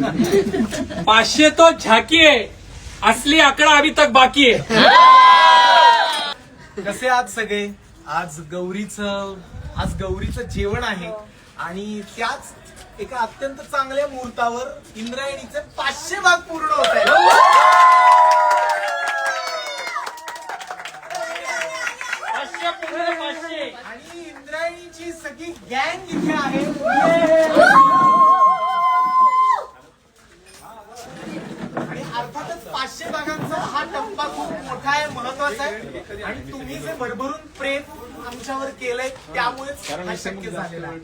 पाचशे तो झाकी आहे. असली आकडा अभी तक बाकी आहे. कसे आज सगळे? आज गौरीचं आज गौरीचं जेवण आहे. आणि त्याच एका अत्यंत चांगल्या मुहूर्तावर इंद्रायणीचे पाचशे भाग पूर्ण होत पाचशे आणि इंद्रायणीची सगळी गँग इथे आहे. पाचशे भागांचा हा टप्पा खूप मोठा आहे महत्त्वाचा आहे. आणि तुम्ही जे भरभरून प्रेम आमच्यावर केलंय त्यामुळेच हा शक्य झालेला आहे.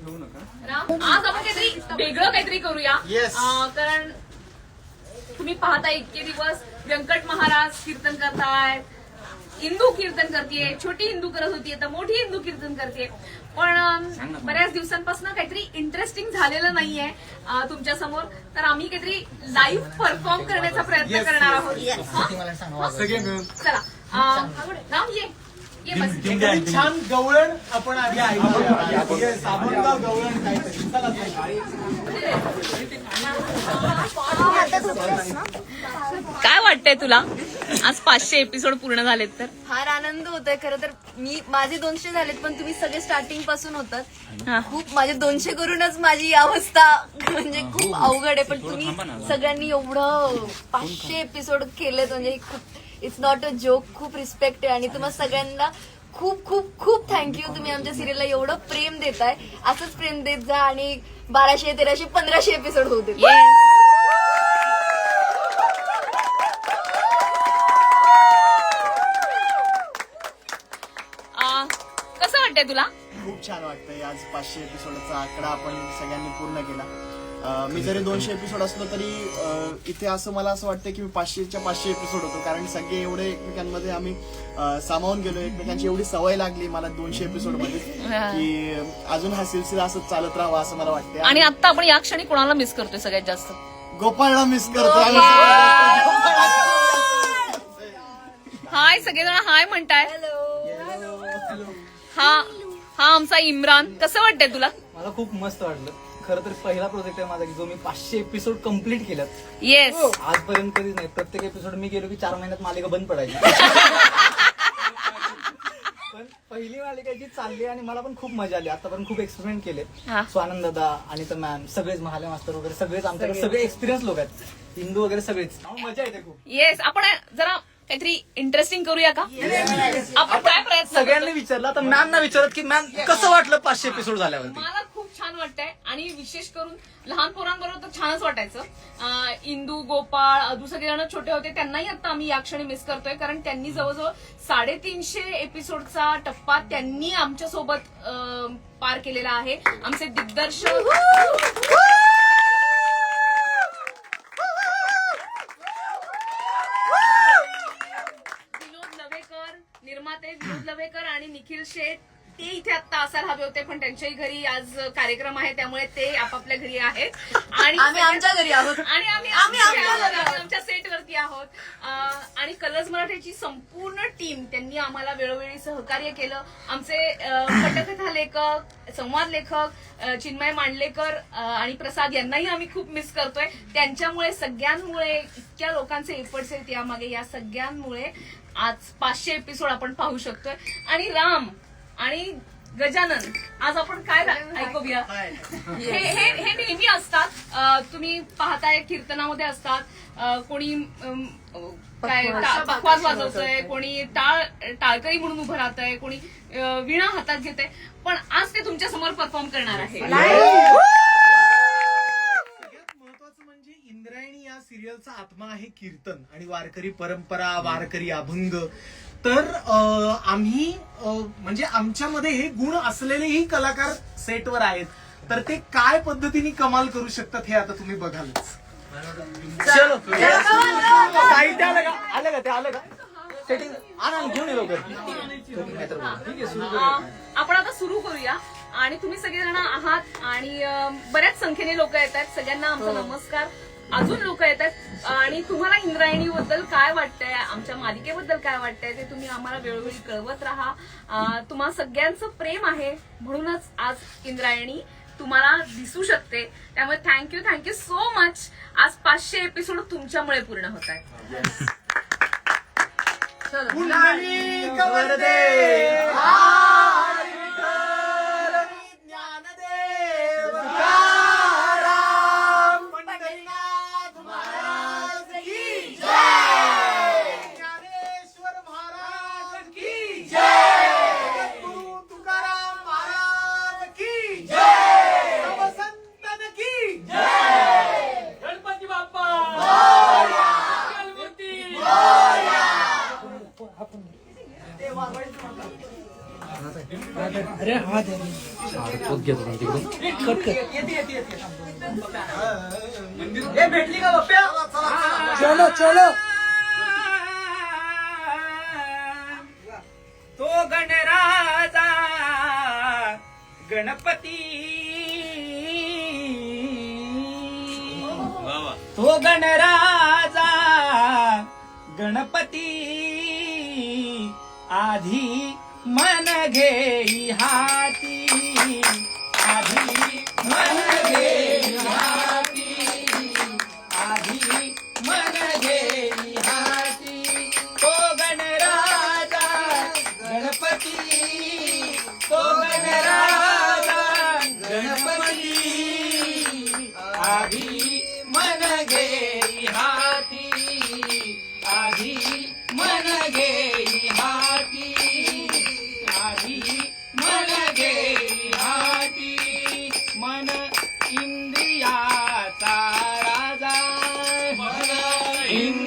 राम, आज आपण काहीतरी वेगळं काहीतरी करूया. Yes. अं, कारण तुम्ही पाहता इतके दिवस व्यंकट महाराज कीर्तन करतायत हिंदू कीर्तन करते छोटी हिंदू करत होती आता मोठी हिंदू कीर्तन करते पण बऱ्याच दिवसांपासून काहीतरी इंटरेस्टिंग झालेलं नाहीये तुमच्यासमोर तर आम्ही काहीतरी लाईव्ह परफॉर्म करण्याचा प्रयत्न करणार आहोत. हा? सगळे मिळून. चला. राम ये. ये बस. एखादी छान गवळण आपण आधी ऐकूया. Yes, अभंग गवळण काहीतरी. चला ताई. काय वाटतंय तुला? आज पाचशे एपिसोड पूर्ण झालेत तर. फार आनंद होत आहे खरं तर मी माझे दोनशे झालेत पण तुम्ही सगळे स्टार्टिंगपासून होतात. हा. खूप माझे दोनशे करूनच माझी अवस्था म्हणजे खूप अवघड आहे पण तुम्ही सगळ्यांनी एवढं पाचशे एपिसोड केलेत म्हणजे खूप इट्स नॉट अ जोक खूप रिस्पेक्ट आहे. आणि तुम्हाला सगळ्यांना खूप खूप खूप थँक्यू तुम्ही आमच्या सिरियलला एवढं प्रेम देताय. असंच प्रेम देत जा आणि बाराशे तेराशे पंधराशे एपिसोड होऊ देत वाटतंय तुला? खूप छान वाटतंय. आज पाचशे एपिसोडचा आकडा आपण सगळ्यांनी पूर्ण केला. अं, मी जरी दोनशे एपिसोड असलो तरी अं, इथे असं मला असं वाटतं की मी पाचशेच्या पाचशे एपिसोड होतो. कारण सगळे एवढे एकमेकांमध्ये आम्ही अं, सामावून गेलो. एकमेकांची एवढी सवय लागली मला दोनशे एपिसोडमध्ये की अजून हा सिलसिला असंच चालत राहावा असं मला वाटतं आणि आता आपण या क्षणी कोणाला मिस करतोय सगळ्यात जास्त? गोपाळला मिस करतो आम्ही सगळे. हाय सगळेजण हाय म्हणताय. हा हा आमचा इम्रान. कसं वाटतंय तुला? मला खूप मस्त वाटलं. खरं तर पहिला प्रोजेक्ट आहे माझा की जो मी पाचशे एपिसोड कंप्लीट केल्यात. येस आजपर्यंत कधीच नाही. प्रत्येक एपिसोड मी गेलो की चार महिन्यात मालिका बंद पडायची. पण पहिली मालिका जी चालली आणि मला पण खूप मजा आली. आतापर्यंत खूप एक्सपेरिमेंट केले. हा. स्वानंद दादा अनिता मॅम सगळेच महाले मास्तर वगैरे सगळेच आमच्याकडे सगळे. एक्सपिरियन्स लोक आहेत. हिंदू वगैरे सगळेच. मजा येते खूप. येस आपण जरा काहीतरी इंटरेस्टिंग करूया का? आपण काय प्रयत्न सगळ्यांनी विचारलं आता मॅमना विचारत की मॅम कसं वाटलं पाचशे एपिसोड झाल्यावरती? मला खूप छान वाटतंय आणि विशेष करून लहान पोरांबरोबर तर छानच वाटायचं. अं, इंदू गोपाळ अदू सगळेजण छोटे होते त्यांनाही आता आम्ही या क्षणी मिस करतोय कारण त्यांनी जवळजवळ साडेतीनशे एपिसोडचा टप्पा त्यांनी आमच्यासोबत पार केलेला आहे. आमचे दिग्दर्शक विनोद लवेकर निर्माते विनोद लवेकर आणि निखिल शेठ ते इथे आता असायला हवे होते पण त्यांच्याही घरी आज कार्यक्रम आहे त्यामुळे ते आपापल्या घरी आहेत. आणि आम्ही आमच्या घरी आहोत. आणि आम्ही आम्ही आमच्या सेटवरती आहोत. आणि कलर्स मराठीची संपूर्ण टीम त्यांनी आम्हाला वेळोवेळी सहकार्य केलं. आमचे पटकथा लेखक संवाद लेखक चिन्मय मांडलेकर आणि प्रसाद यांनाही आम्ही खूप मिस करतोय. त्यांच्यामुळे सगळ्यांमुळे इतक्या लोकांचे एफर्ट्स आहेत यामागे या सगळ्यांमुळे आज पाचशे एपिसोड आपण पाहू शकतोय. आणि राम आणि गजानन आज आपण काय ऐकूया? हे हे हे नेहमी असतात. तुम्ही पाहताय कीर्तनामध्ये असतात. कोणी काय पखवाज वाजवतंय. कोणी टाळ टाळकरी म्हणून उभं राहतंय कोणी वीणा हातात घेतंय. पण आज ते तुमच्यासमोर परफॉर्म करणार आहे सगळ्यात महत्वाचं म्हणजे इंद्रायणी या सिरियलचा आत्मा आहे कीर्तन आणि वारकरी परंपरा वारकरी अभंग. तर आम्ही म्हणजे आमच्यामध्ये हे गुण असलेलेही कलाकार सेटवर आहेत. तर ते काय पद्धतीने कमाल करू शकतात हे आता तुम्ही बघालच. चलो. साहित्य आलं का? आलं का ते? आलं का? सेटिंग आणा घेऊन ये लवकर. अं, आपण आता सुरू करूया. आणि तुम्ही सगळेजण आहात आणि अं, बऱ्याच संख्येने लोक येत आहेत सगळ्यांना आमचा नमस्कार. अजून लोक येत आहेत आणि तुम्हाला इंद्रायणी बद्दल काय वाटतंय? आमच्या मालिकेबद्दल काय वाटतंय? ते तुम्ही आम्हाला वेळोवेळी कळवत राहा. तुम्हा सगळ्यांचं प्रेम आहे. म्हणूनच आज इंद्रायणी तुम्हाला दिसू शकते. त्यामुळे थँक्यू थँक्यू सो मच आज पाचशे एपिसोड तुमच्यामुळे पूर्ण होत आहे भेटली का पप्प्या चलो चलो. तो गणराजा गणपती. तो गणराजा गणपती. आधी मन घेई हाती. आधी मन घेई हाती. आधी मन घेई हाती. तो गणराजा गणपती. तो गणराजा गणपती. आधी मन घेई in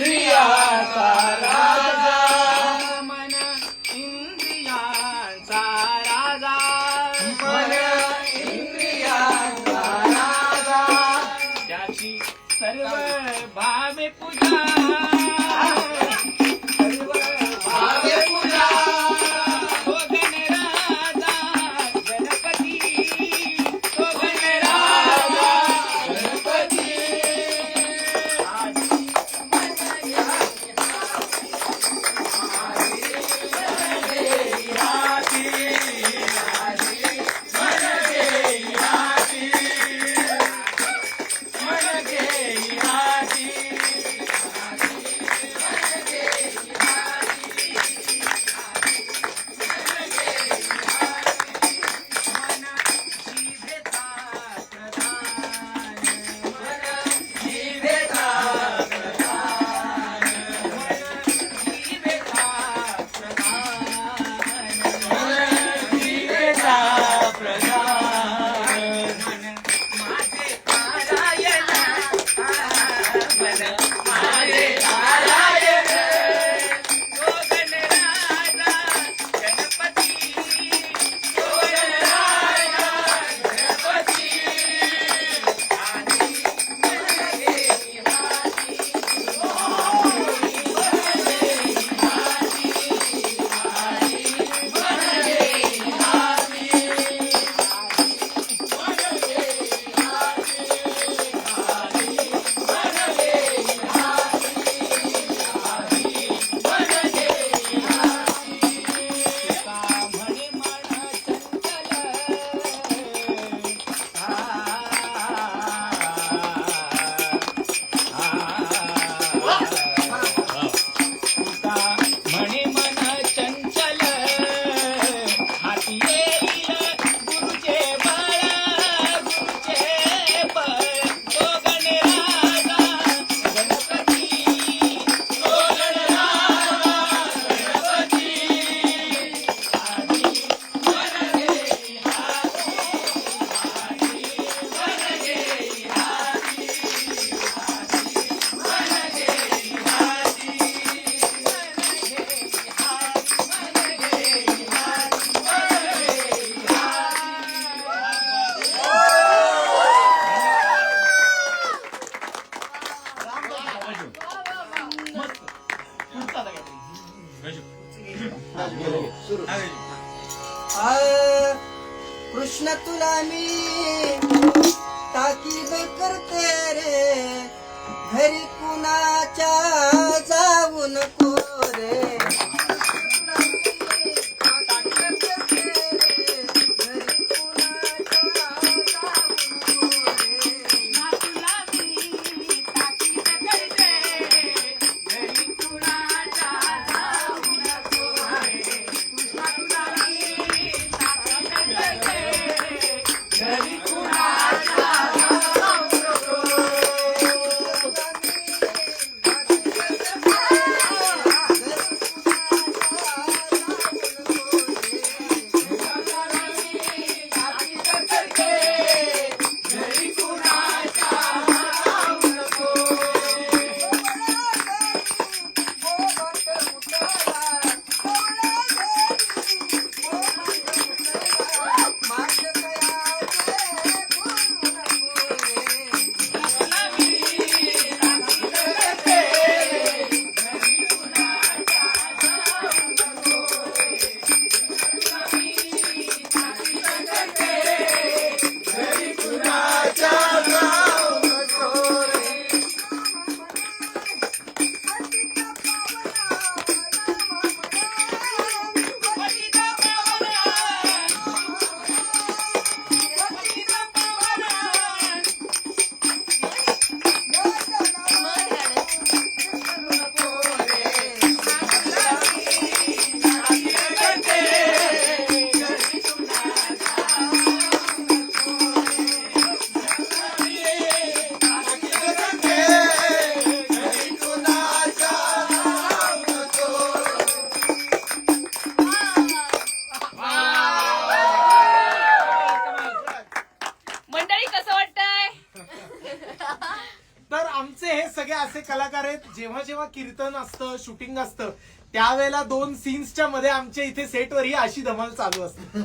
जेव्हा कीर्तन असतं शूटिंग असतं त्यावेळेला दोन सीन्सच्या मध्ये आमच्या इथे सेटवर ही अशी धमाल चालू असते.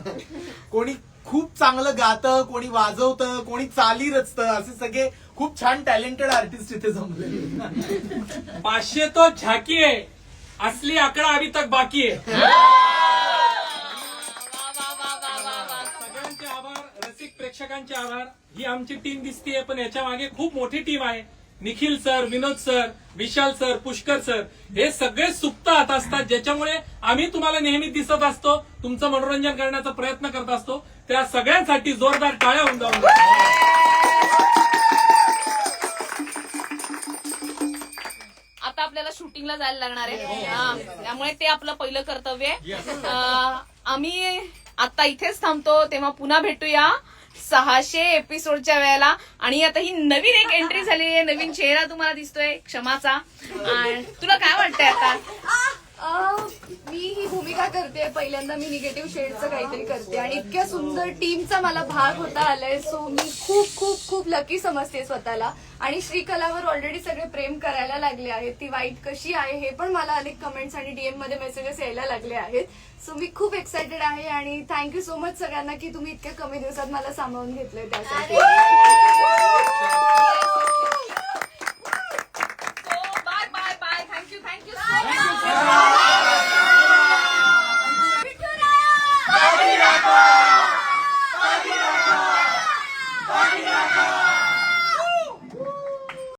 कोणी खूप चांगलं गातं कोणी वाजवतं कोणी चाली रचतं असे सगळे खूप छान टॅलेंटेड आर्टिस्ट इथे जमले पाचशे तो झाकी आहे. असली आकडा अभी तक बाकी आहे. सगळ्यांचे आभार रसिक प्रेक्षकांचे आभार. ही आमची टीम दिसतीये पण याच्या मागे खूप मोठी टीम आहे. Nikhil sir Vinod sir Vishal sir Pushkar sir हे सगळे सुप्त हात असतात ज्याच्यामुळे आम्ही तुम्हाला नेहमी दिसत असतो तुमचं मनोरंजन करण्याचा प्रयत्न करत असतो. त्या सगळ्यांसाठी जोरदार टाळ्या होऊन जाऊन आता आपल्याला शूटिंगला जायला लागणार आहे. हा, त्यामुळे ते आपलं पहिलं कर्तव्य आम्ही आता इथेच थांबतो तेव्हा पुन्हा भेटूया. सहाशे एपिसोडच्या वेळेला. आणि आता ही नवीन एक एंट्री झालेली आहे. नवीन चेहरा तुम्हाला दिसतोय क्षमाचा. तुला काय वाटतंय आता? मी ही भूमिका करते. पहिल्यांदा मी निगेटिव्ह शेडचं काहीतरी करते. आणि इतक्या सुंदर टीमचा मला भाग होता आलाय. सो मी खूप खूप खूप लकी समजते स्वतःला. आणि श्रीकलावर ऑलरेडी सगळे प्रेम करायला लागले आहेत. ती वाईट कशी आहे हे पण मला अनेक कमेंट्स आणि डीएममध्ये मेसेजेस यायला लागले आहेत. सो मी खूप एक्सायटेड आहे आणि थँक्यू सो मच सगळ्यांना की तुम्ही इतक्या कमी दिवसात मला सांभाळून घेतलंय त्यासाठी.